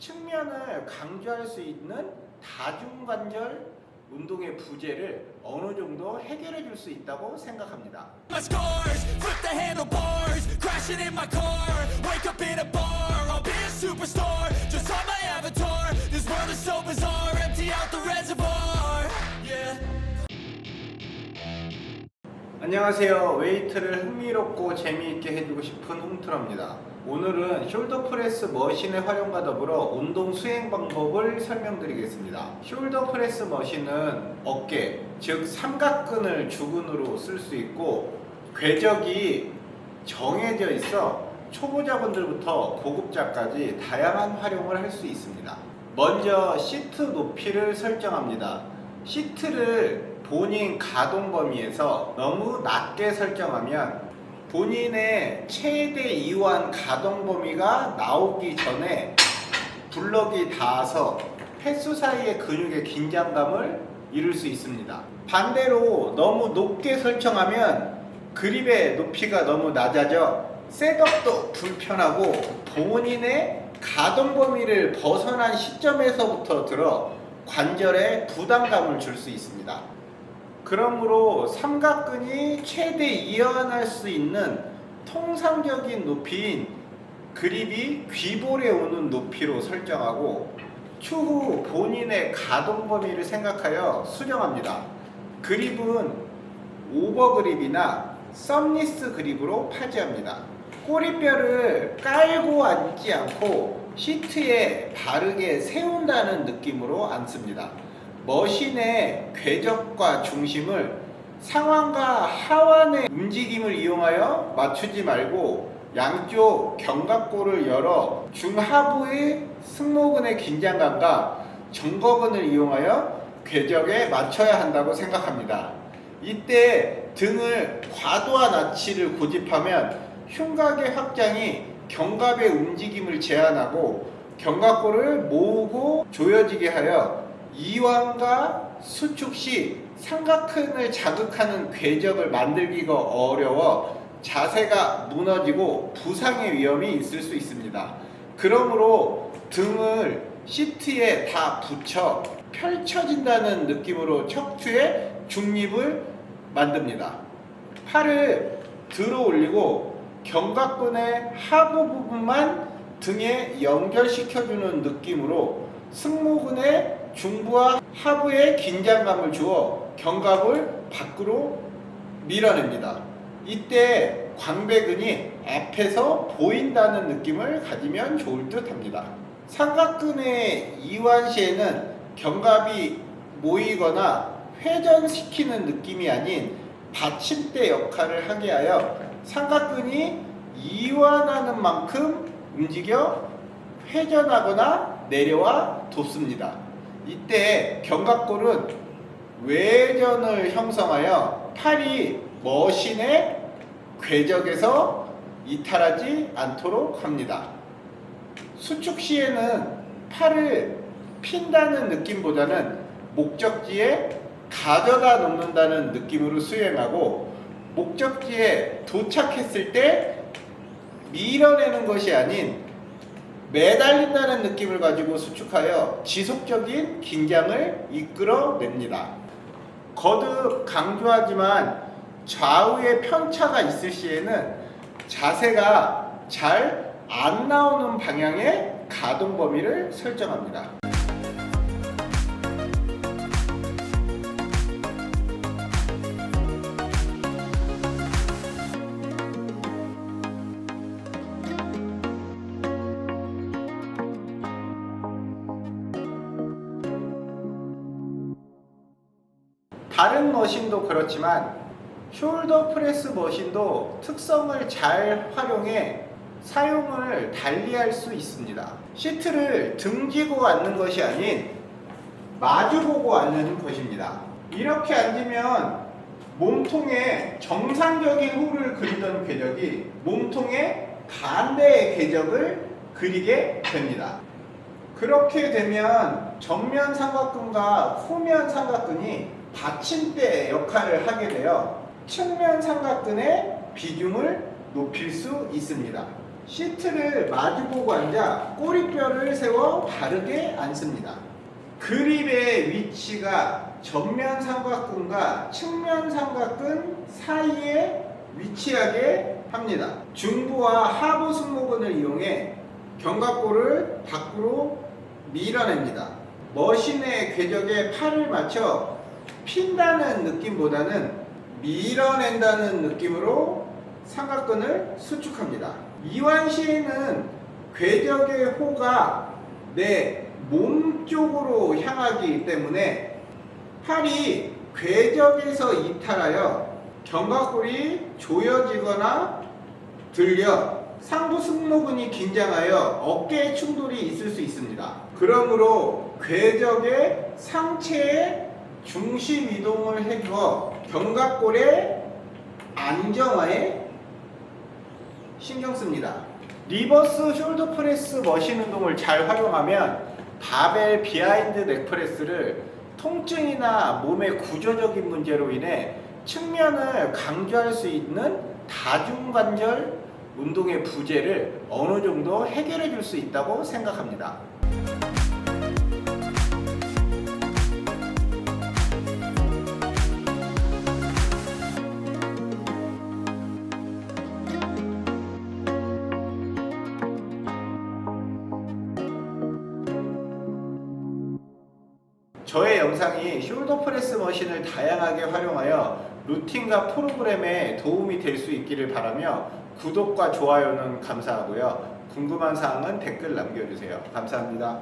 측면을 강조할 수 있는 다중관절 운동의 부재를 어느 정도 해결해 줄 수 있다고 생각합니다. my scars, flip the 안녕하세요. 웨이트를 흥미롭고 재미있게 해주고 싶은 홍트러입니다. 오늘은 숄더 프레스 머신의 활용과 더불어 운동 수행 방법을 설명드리겠습니다. 숄더 프레스 머신은 어깨, 즉 삼각근을 주근으로 쓸 수 있고 궤적이 정해져 있어 초보자분들부터 고급자까지 다양한 활용을 할 수 있습니다. 먼저 시트 높이를 설정합니다. 시트를 본인 가동 범위에서 너무 낮게 설정하면 본인의 최대 이완 가동 범위가 나오기 전에 블럭이 닿아서 횟수 사이의 근육의 긴장감을 이룰 수 있습니다. 반대로 너무 높게 설정하면 그립의 높이가 너무 낮아져 셋업도 불편하고 본인의 가동 범위를 벗어난 시점에서부터 들어 관절에 부담감을 줄 수 있습니다. 그러므로 삼각근이 최대 이완할 수 있는 통상적인 높이인 그립이 귀볼에 오는 높이로 설정하고 추후 본인의 가동 범위를 생각하여 수정합니다. 그립은 오버 그립이나 썸리스 그립으로 파지합니다. 꼬리뼈를 깔고 앉지 않고 시트에 바르게 세운다는 느낌으로 앉습니다. 머신의 궤적과 중심을 상완과 하완의 움직임을 이용하여 맞추지 말고 양쪽 견갑골을 열어 중하부의 승모근의 긴장감과 정거근을 이용하여 궤적에 맞춰야 한다고 생각합니다. 이때 등을 과도한 아치를 고집하면 흉곽의 확장이 견갑의 움직임을 제한하고 견갑골을 모으고 조여지게 하여 이완과 수축 시 삼각근을 자극하는 궤적을 만들기가 어려워 자세가 무너지고 부상의 위험이 있을 수 있습니다. 그러므로 등을 시트에 다 붙여 펼쳐진다는 느낌으로 척추의 중립을 만듭니다. 팔을 들어 올리고 견갑근의 하부 부분만 등에 연결시켜주는 느낌으로 승모근의 중부와 하부에 긴장감을 주어 견갑을 밖으로 밀어냅니다. 이때 광배근이 앞에서 보인다는 느낌을 가지면 좋을 듯 합니다. 삼각근의 이완 시에는 견갑이 모이거나 회전시키는 느낌이 아닌 받침대 역할을 하게 하여 삼각근이 이완하는 만큼 움직여 회전하거나 내려와 돕습니다. 이때 견갑골은 외전을 형성하여 팔이 머신의 궤적에서 이탈하지 않도록 합니다. 수축 시에는 팔을 핀다는 느낌보다는 목적지에 가져다 놓는다는 느낌으로 수행하고 목적지에 도착했을 때 밀어내는 것이 아닌 매달린다는 느낌을 가지고 수축하여 지속적인 긴장을 이끌어냅니다. 거듭 강조하지만 좌우의 편차가 있을 시에는 자세가 잘 안 나오는 방향의 가동 범위를 설정합니다. 다른 머신도 그렇지만 숄더 프레스 머신도 특성을 잘 활용해 사용을 달리할 수 있습니다. 시트를 등지고 앉는 것이 아닌 마주보고 앉는 것입니다. 이렇게 앉으면 몸통에 정상적인 호를 그리던 궤적이 몸통에 반대의 궤적을 그리게 됩니다. 그렇게 되면 정면 삼각근과 후면 삼각근이 받침대 역할을 하게 되어 측면 삼각근의 비중을 높일 수 있습니다. 시트를 마주보고 앉아 꼬리뼈를 세워 바르게 앉습니다. 그립의 위치가 전면 삼각근과 측면 삼각근 사이에 위치하게 합니다. 중부와 하부 승모근을 이용해 견갑골을 밖으로 밀어냅니다. 머신의 궤적에 팔을 맞춰 핀다는 느낌보다는 밀어낸다는 느낌으로 삼각근을 수축합니다. 이완 시에는 궤적의 호가 내 몸 쪽으로 향하기 때문에 팔이 궤적에서 이탈하여 견갑골이 조여지거나 들려 상부 승모근이 긴장하여 어깨에 충돌이 있을 수 있습니다. 그러므로 궤적의 상체의 중심 이동을 해주어 견갑골의 안정화에 신경 씁니다. 리버스 숄더 프레스 머신 운동을 잘 활용하면 바벨 비하인드 넥프레스를 통증이나 몸의 구조적인 문제로 인해 측면을 강조할 수 있는 다중관절 운동의 부재를 어느 정도 해결해 줄 수 있다고 생각합니다. 저의 영상이 숄더 프레스 머신을 다양하게 활용하여 루틴과 프로그램에 도움이 될 수 있기를 바라며 구독과 좋아요는 감사하고요. 궁금한 사항은 댓글 남겨주세요. 감사합니다.